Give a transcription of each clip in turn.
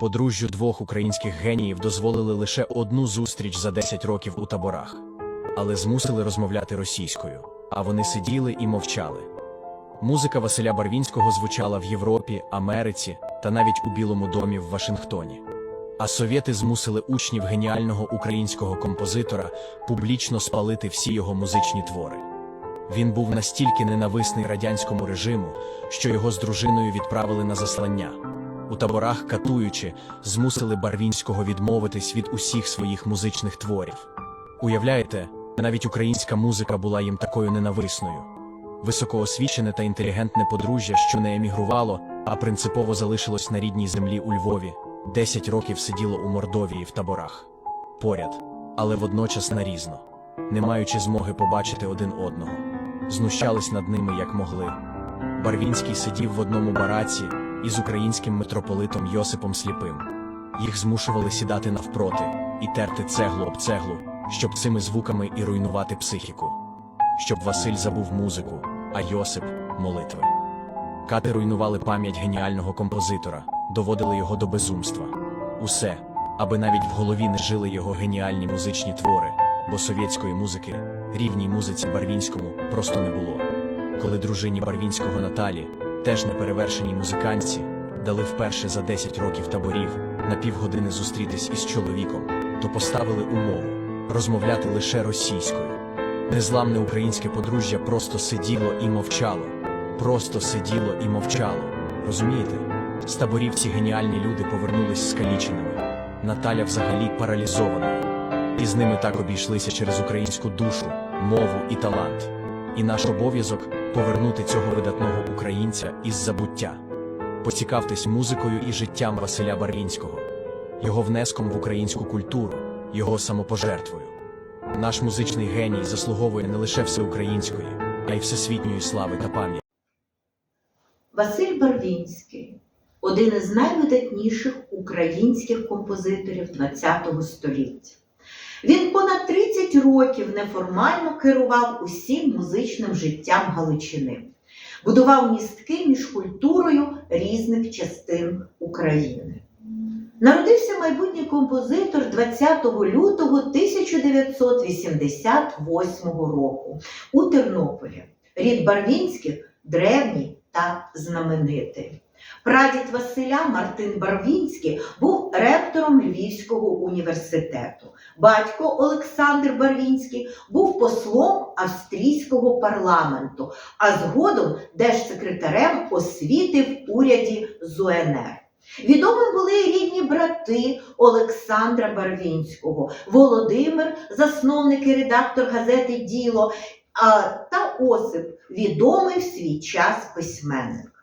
Подружжю двох українських геніїв дозволили лише одну зустріч за 10 років у таборах, але змусили розмовляти російською, а вони сиділи і мовчали. Музика Василя Барвінського звучала в Європі, Америці та навіть у Білому домі в Вашингтоні. А совєти змусили учнів геніального українського композитора публічно спалити всі його музичні твори. Він був настільки ненависний радянському режиму, що його з дружиною відправили на заслання. У таборах, катуючи, змусили Барвінського відмовитись від усіх своїх музичних творів. Уявляєте, навіть українська музика була їм такою ненависною. Високоосвічене та інтелігентне подружжя, що не емігрувало, а принципово залишилось на рідній землі у Львові, 10 років сиділо у Мордовії в таборах. Поряд, але водночас нарізно, не маючи змоги побачити один одного. Знущались над ними як могли. Барвінський сидів в одному бараці із українським митрополитом Йосипом Сліпим. Їх змушували сідати навпроти і терти цеглу об цеглу, щоб цими звуками і руйнувати психіку, щоб Василь забув музику, а Йосип молитви. Кати руйнували пам'ять геніального композитора, доводили його до безумства. Усе, аби навіть в голові не жили його геніальні музичні твори, бо совєтської музики, рівній музиці Барвінському, просто не було. Коли дружині Барвінського Наталі, теж неперевершеній музиканці, дали вперше за 10 років таборів на півгодини зустрітись із чоловіком, то поставили умову розмовляти лише російською. Незламне українське подружжя просто сиділо і мовчало, просто сиділо і мовчало. Розумієте? З таборів ці геніальні люди повернулись скаліченими. Наталя взагалі паралізованою. І з ними так обійшлися через українську душу, мову і талант. І наш обов'язок повернути цього видатного українця із забуття. Поцікавтесь музикою і життям Василя Барвінського, його внеском в українську культуру, його самопожертвою. Наш музичний геній заслуговує не лише всеукраїнської, а й всесвітньої слави та пам'яті. Василь Барвінський один із найвидатніших українських композиторів ХХ століття. Він понад 30 років неформально керував усім музичним життям Галичини, будував містки між культурою різних частин України. Народився майбутній композитор 20 лютого 1988 року у Тернополі. Рід Барвінських древній та знаменитий. Прадід Василя Мартин Барвінський був ректором Львівського університету. Батько Олександр Барвінський був послом австрійського парламенту, а згодом держсекретарем освіти в уряді ЗУНР. Відомим були рідні брати Олександра Барвінського, Володимир, засновник і редактор газети Діло, та Осип, відомий в свій час письменник.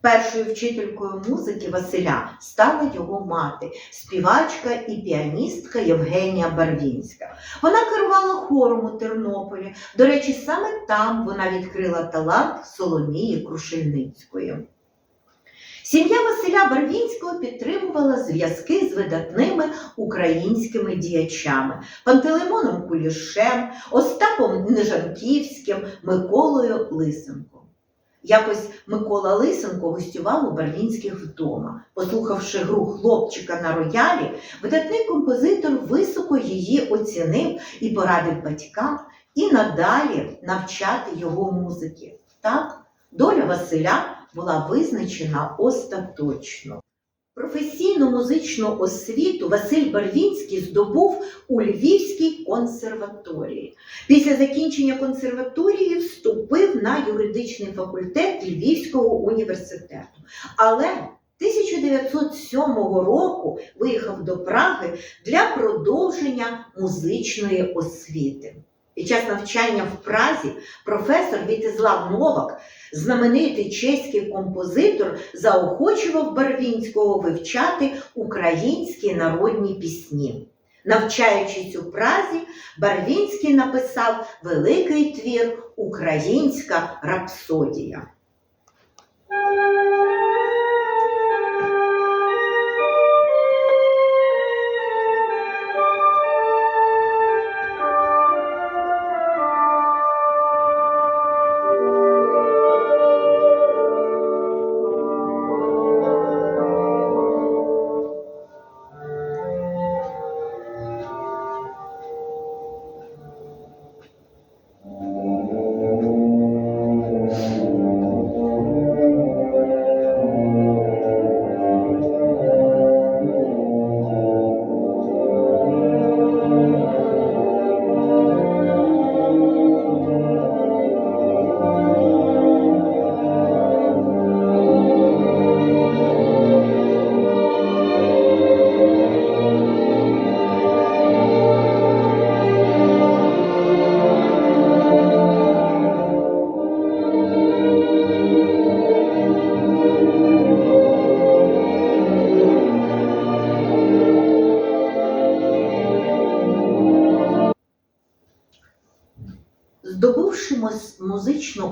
Першою вчителькою музики Василя стала його мати, співачка і піаністка Євгенія Барвінська. Вона керувала хором у Тернополі. До речі, саме там вона відкрила талант Соломії Крушельницької. Сім'я Василя Барвінського підтримувала зв'язки з видатними українськими діячами Пантелеймоном Кулішем, Остапом Нежанківським, Миколою Лисенком. Якось Микола Лисенко гостював у берлінських вдома. Послухавши гру хлопчика на роялі, видатний композитор високо її оцінив і порадив батькам і надалі навчати його музики. Так, доля Василя була визначена остаточно. Професійну музичну освіту Василь Барвінський здобув у Львівській консерваторії. Після закінчення консерваторії вступив на юридичний факультет Львівського університету. Але 1907 року виїхав до Праги для продовження музичної освіти. Під час навчання в Празі професор Вітислав Новак, знаменитий чеський композитор, заохочував Барвінського вивчати українські народні пісні. Навчаючись у Празі, Барвінський написав великий твір Українська рапсодія.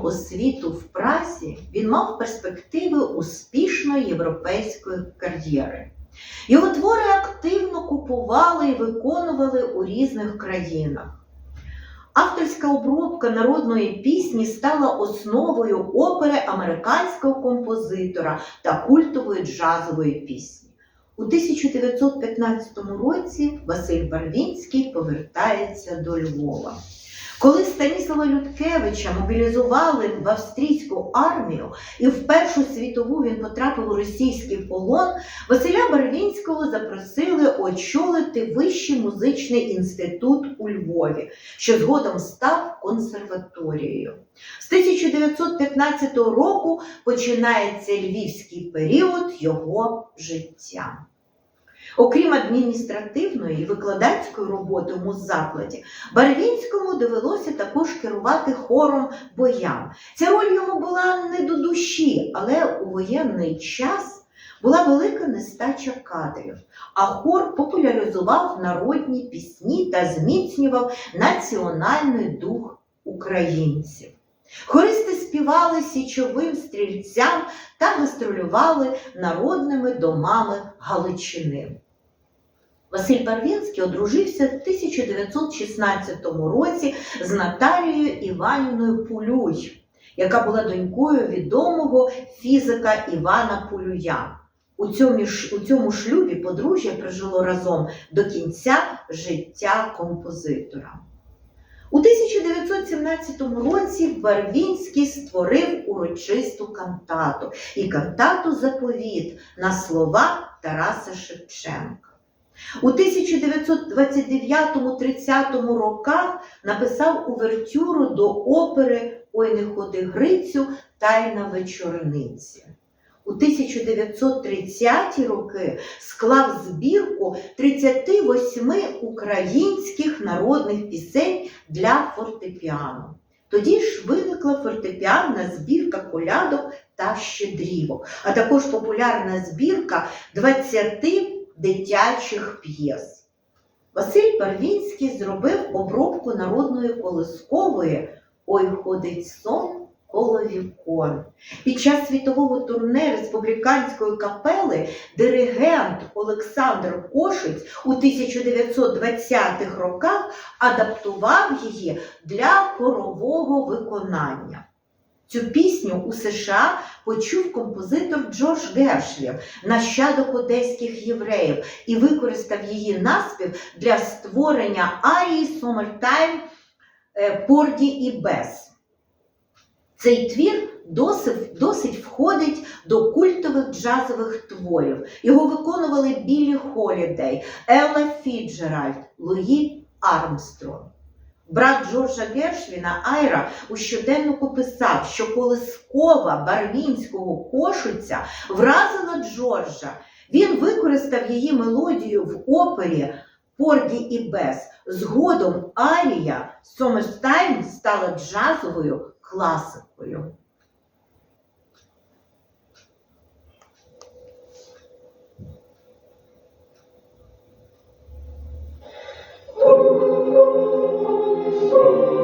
Освіту в Празі, він мав перспективи успішної європейської кар'єри. Його твори активно купували і виконували у різних країнах. Авторська обробка народної пісні стала основою опери американського композитора та культової джазової пісні. У 1915 році Василь Барвінський повертається до Львова. Коли Станіслава Людкевича мобілізували в австрійську армію і в Першу світову він потрапив у російський полон, Василя Барвінського запросили очолити Вищий музичний інститут у Львові, що згодом став консерваторією. З 1915 року починається львівський період його життя. Окрім адміністративної і викладацької роботи у муззакладі, Барвінському довелося також керувати хором боян. Ця роль йому була не до душі, але у воєнний час була велика нестача кадрів, а хор популяризував народні пісні та зміцнював національний дух українців. Хористи співали січовим стрільцям та гастролювали народними домами Галичини. Василь Барвінський одружився в 1916 році з Наталією Іванівною Пулюй, яка була донькою відомого фізика Івана Пулюя. У цьому, у цьому шлюбі подружжя прожило разом до кінця життя композитора. У 1917 році Барвінський створив урочисту кантату і кантату Заповіт на слова Тараса Шевченка. У 1929-30 роках написав увертюру до опери Ой не ходи Грицю Тайна вечорниці. У 1930-ті роки склав збірку 38 українських народних пісень для фортепіано. Тоді ж виникла фортепіанна збірка колядок та щедрівок, а також популярна збірка 20 дитячих п'єс. Василь Барвінський зробив обробку народної колискової Ой ходить сон вікон. Під час світового турне республіканської капели диригент Олександр Кошиць у 1920-х роках адаптував її для хорового виконання. Цю пісню у США почув композитор Джордж Гершлів, нащадок одеських євреїв, і використав її наспів для створення арії е, Порді і Бес. Цей твір досить, досить входить до культових джазових творів. Його виконували Біллі Холідей, Елла Фіджеральд, Луї Армстронг. Брат Джорджа Гершвіна Айра у щоденнику писав, що колискова Барвінського кошиця вразила Джорджа. Він використав її мелодію в опері Поргі і Бес. Згодом арія Сомерстайм стала джазовою класикою. Ой, ходить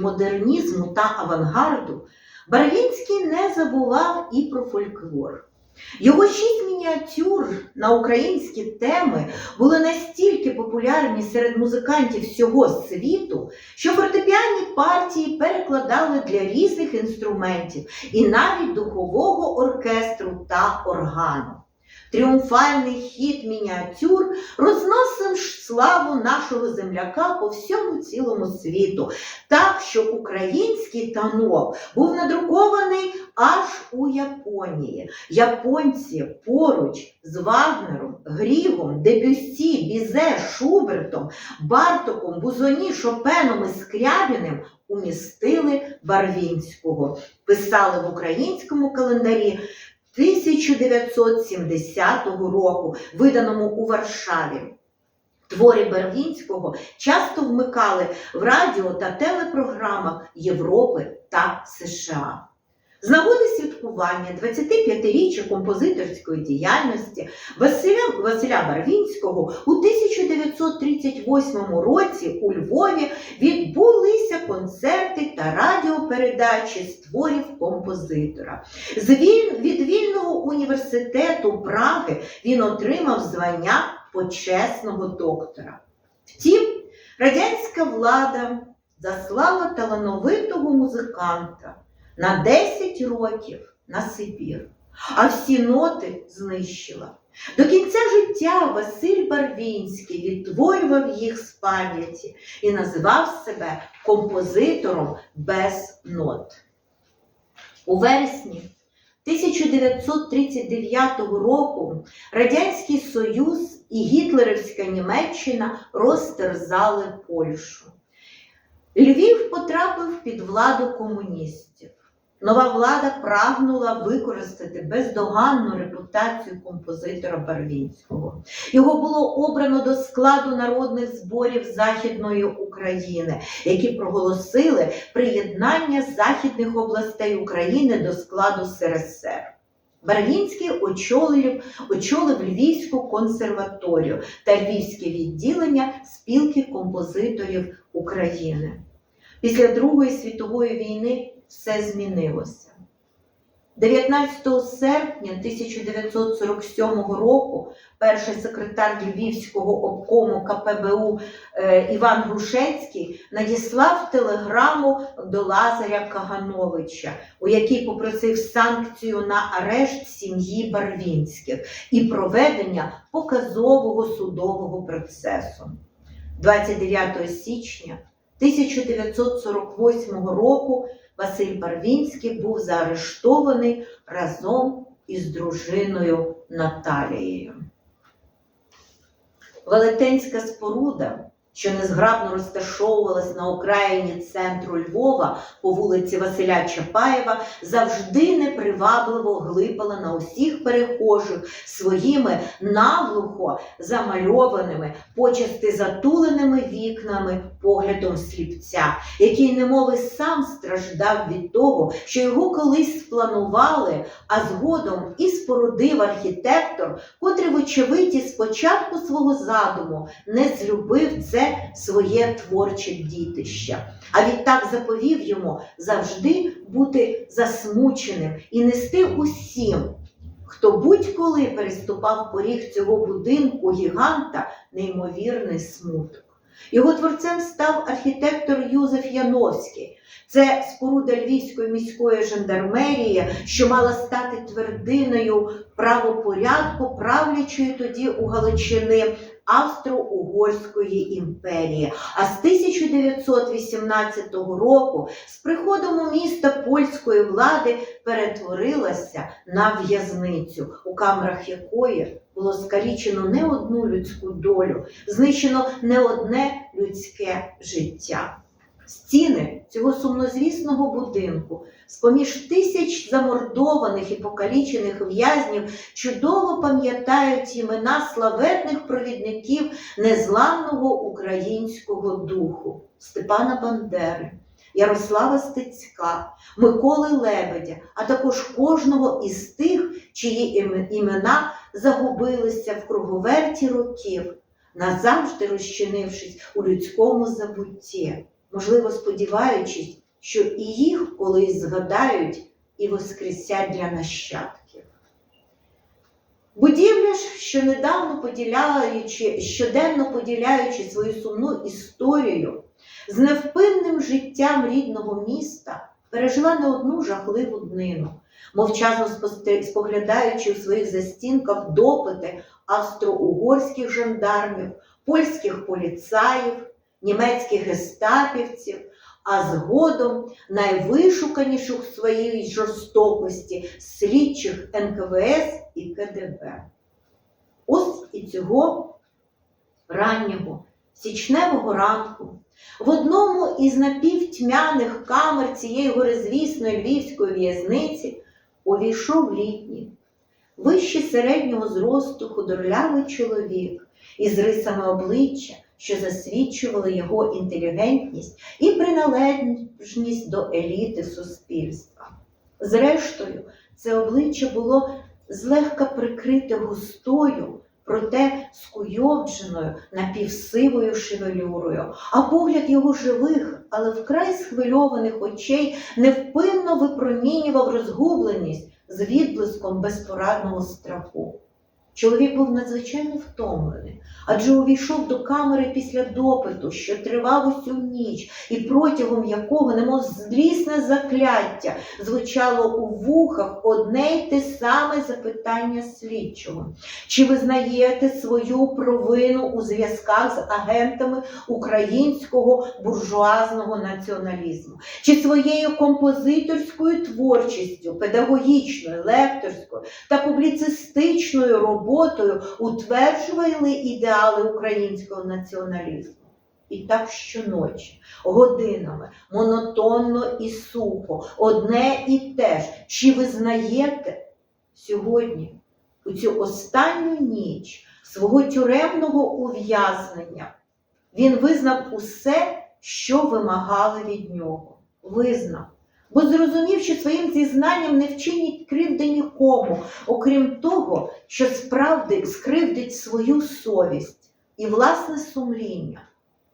модернізму та авангарду, Барвінський не забував і про фольклор. Його шість мініатюр на українські теми були настільки популярні серед музикантів всього світу, що фортепіанні партії перекладали для різних інструментів і навіть духового оркестру та органу. Тріумфальний хід мініатюр розносив славу нашого земляка по всьому цілому світу, так що український танок був надрукований аж у Японії. Японці поруч з Вагнером, Грігом, Дебюссі, Бізе, Шубертом, Бартоком, Бузоні, Шопеном і Скрябіним умістили Барвінського. Писали в українському календарі 1970 року, виданому у Варшаві. Твори Бергінського часто вмикали в радіо та телепрограмах Європи та США. З нагоди святкування 25-річчя композиторської діяльності Василя, Василя Барвінського у 1938 році у Львові відбулися концерти та радіопередачі з творів композитора. З віль- від вільного університету Праги він отримав звання почесного доктора. Втім, радянська влада заслала талановитого музиканта на 10 років на Сибір, а всі ноти знищила. До кінця життя Василь Барвінський відтворював їх з пам'яті і називав себе композитором без нот. У вересні 1939 року Радянський Союз і Гітлерівська Німеччина розтерзали Польщу. Львів потрапив під владу комуністів. Нова влада прагнула використати бездоганну репутацію композитора Барвінського. Його було обрано до складу народних зборів Західної України, які проголосили приєднання західних областей України до складу СРСР. Барвінський очолив, очолив Львівську консерваторію та Львівське відділення спілки композиторів України. Після Другої світової війни все змінилося. 19 серпня 1947 року перший секретар Львівського обкому КПБУ е, Іван Грушецький надіслав телеграму до Лазаря Кагановича, у якій попросив санкцію на арешт сім'ї Барвінських і проведення показового судового процесу. 29 січня 1948 року Василь Барвінський був заарештований разом із дружиною Наталією. Велетенська споруда, що незграбно розташовувалась на окраїні центру Львова по вулиці Василя Чапаєва, завжди непривабливо глипала на усіх перехожих своїми наглухо замальованими, почасти затуленими вікнами поглядом сліпця, який немови сам страждав від того, що його колись спланували, а згодом і спорудив архітектор, котрий, вочевидь, спочатку свого задуму не злюбив це своє творче дітище. А відтак заповів йому завжди бути засмученим і нести усім, хто будь-коли переступав поріг цього будинку гіганта, неймовірний смуток. Його творцем став архітектор Юзеф Яновський. Це споруда Львівської міської жандармерії, що мала стати твердиною правопорядку правлячої тоді у Галичини Австро-Угорської імперії. А з 1918 року з приходом у міста польської влади перетворилася на в'язницю, у камерах якої було скалічено не одну людську долю, знищено не одне людське життя. Стіни цього сумнозвісного будинку, з-поміж тисяч замордованих і покалічених в'язнів, чудово пам'ятають імена славетних провідників незламного українського духу Степана Бандери, Ярослава Стецька, Миколи Лебедя, а також кожного із тих, чиї імена загубилися в круговерті років, назавжди розчинившись у людському забутті, можливо, сподіваючись, що і їх колись згадають і воскресять для нащадків. Будівля ж, що недавно поділяючи, щоденно поділяючи свою сумну історію з невпинним життям рідного міста, пережила не одну жахливу днину, мовчазно споглядаючи у своїх застінках допити австро-угорських жандармів, польських поліцаїв, німецьких гестапівців, а згодом найвишуканіших в своїй жорстокості слідчих НКВС і КДБ. Ось і цього раннього січневого ранку в одному із напівтьмяних камер цієї горизвісної львівської в'язниці увійшов літній, вище середнього зросту худорлявий чоловік із рисами обличчя, що засвідчували його інтелігентність і приналежність до еліти суспільства. Зрештою, це обличчя було злегка прикрите густою, проте скуйовдженою напівсивою шевелюрою, а погляд його живих, але вкрай схвильованих очей невпинно випромінював розгубленість з відблиском безпорадного страху. Чоловік був надзвичайно втомлений, адже увійшов до камери після допиту, що тривав усю ніч, і протягом якого, немов злісне закляття, звучало у вухах одне й те саме запитання слідчого. Чи визнаєте свою провину у зв'язках з агентами українського буржуазного націоналізму? Чи своєю композиторською творчістю, педагогічною, лекторською та публіцистичною роботою утверджували ідеали українського націоналізму? І так щоночі, годинами, монотонно і сухо, одне і те ж. Чи визнаєте сьогодні, у цю останню ніч свого тюремного ув'язнення, він визнав усе, що вимагали від нього. Визнав. Бо зрозумів, що своїм зізнанням не вчинить кривди нікому, окрім того, що справді скривдить свою совість і власне сумління.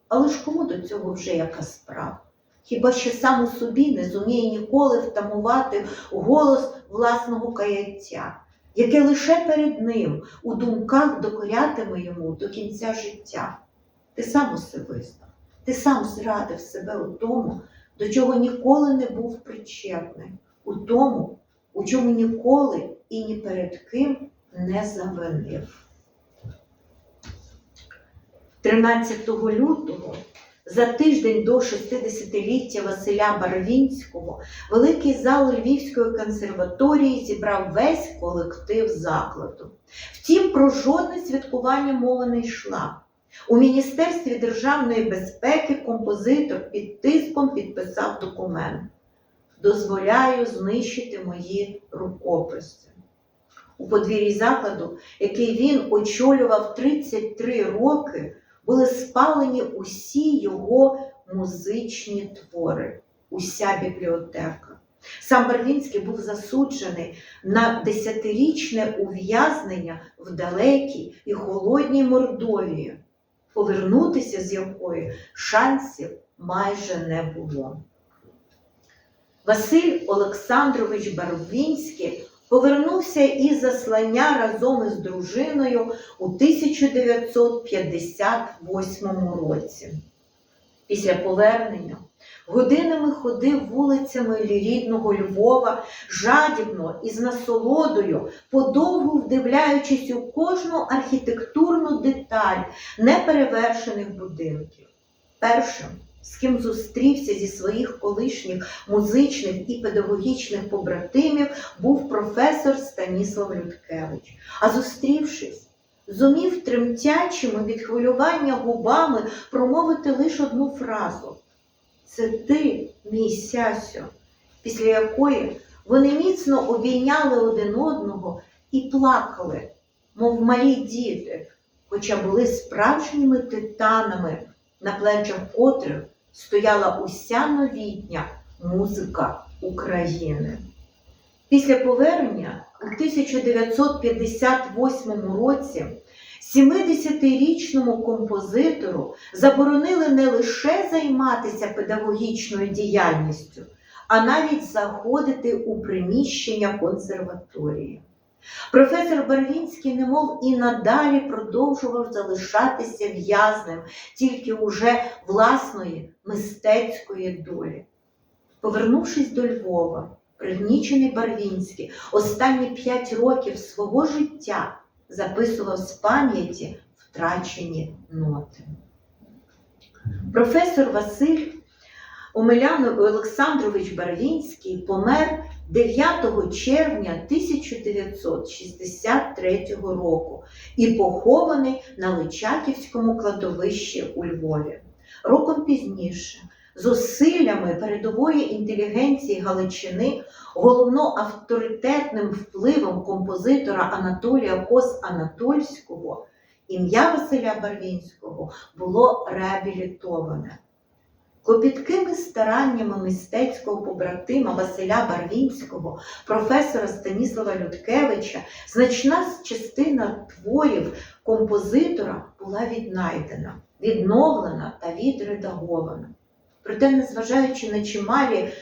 Але ж кому до цього вже яка справа? Хіба що сам у собі не зуміє ніколи втамувати голос власного каяття, яке лише перед ним у думках докорятиме йому до кінця життя. Ти сам усе визнав, ти сам зрадив себе у тому, до чого ніколи не був причетний, у тому, у чому ніколи і ні перед ким не завинив. 13 лютого, за тиждень до 60-ліття Василя Барвінського, великий зал Львівської консерваторії зібрав весь колектив закладу. Втім, про жодне святкування мова не йшла. У Міністерстві державної безпеки композитор під тиском підписав документ. Дозволяю знищити мої рукописи. У подвір'ї закладу, який він очолював 33 роки, були спалені усі його музичні твори, уся бібліотека. Сам Барвінський був засуджений на десятирічне ув'язнення в далекій і холодній Мордовії, повернутися з якої шансів майже не було. Василь Олександрович Барвінський повернувся із заслання разом із дружиною у 1958 році. Після повернення годинами ходив вулицями рідного Львова, жадібно і з насолодою, подовгу вдивляючись у кожну архітектурну деталь неперевершених будинків. Першим, з ким зустрівся зі своїх колишніх музичних і педагогічних побратимів, був професор Станіслав Людкевич. А зустрівшись, зумів тремтячими від хвилювання губами промовити лише одну фразу Це ти, мій сясю, після якої вони міцно обійняли один одного і плакали, мов малі діти, хоча були справжніми титанами, на плечах котрих стояла уся новітня музика України. Після повернення у 1958 році 70-річному композитору заборонили не лише займатися педагогічною діяльністю, а навіть заходити у приміщення консерваторії. Професор Барвінський, немов і надалі продовжував залишатися в'язнем тільки уже власної мистецької долі. Повернувшись до Львова, пригнічений Барвінський останні п'ять років свого життя записував з пам'яті втрачені ноти. Професор Василь Омелян Олександрович Барвінський помер 9 червня 1963 року і похований на Личаківському кладовищі у Львові. Роком пізніше, зусиллями передової інтелігенції Галичини, головно авторитетним впливом композитора Анатолія Кос Анатольського, ім'я Василя Барвінського було реабілітоване. Копіткими стараннями мистецького побратима Василя Барвінського, професора Станіслава Людкевича, значна частина творів композитора була віднайдена, відновлена та відредагована. Проте, незважаючи на чималі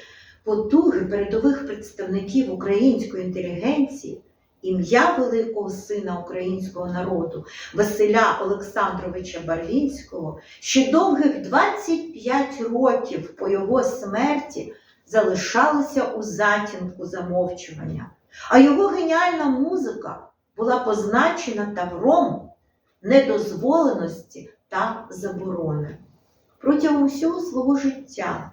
потуги передових представників української інтелігенції, ім'я великого сина українського народу Василя Олександровича Барвінського ще довгих 25 років по його смерті залишалося у затінку замовчування, а його геніальна музика була позначена тавром недозволеності та заборони. Протягом всього свого життя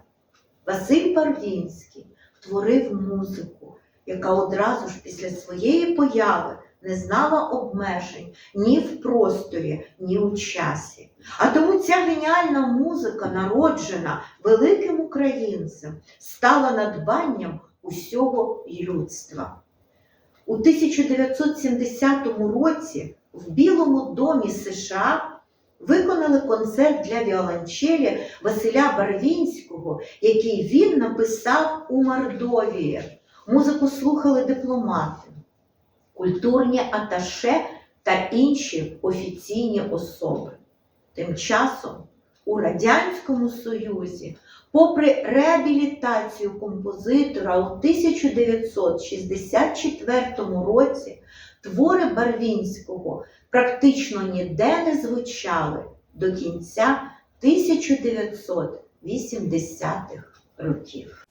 Василь Барвінський творив музику, яка одразу ж після своєї появи не знала обмежень ні в просторі, ні у часі. А тому ця геніальна музика, народжена великим українцем, стала надбанням усього людства. У 1970 році в Білому домі США виконали концерт для віолончелі Василя Барвінського, який він написав у Мордовії. Музику слухали дипломати, культурні аташе та інші офіційні особи. Тим часом у Радянському Союзі, попри реабілітацію композитора у 1964 році, твори Барвінського практично ніде не звучали до кінця 1980-х років.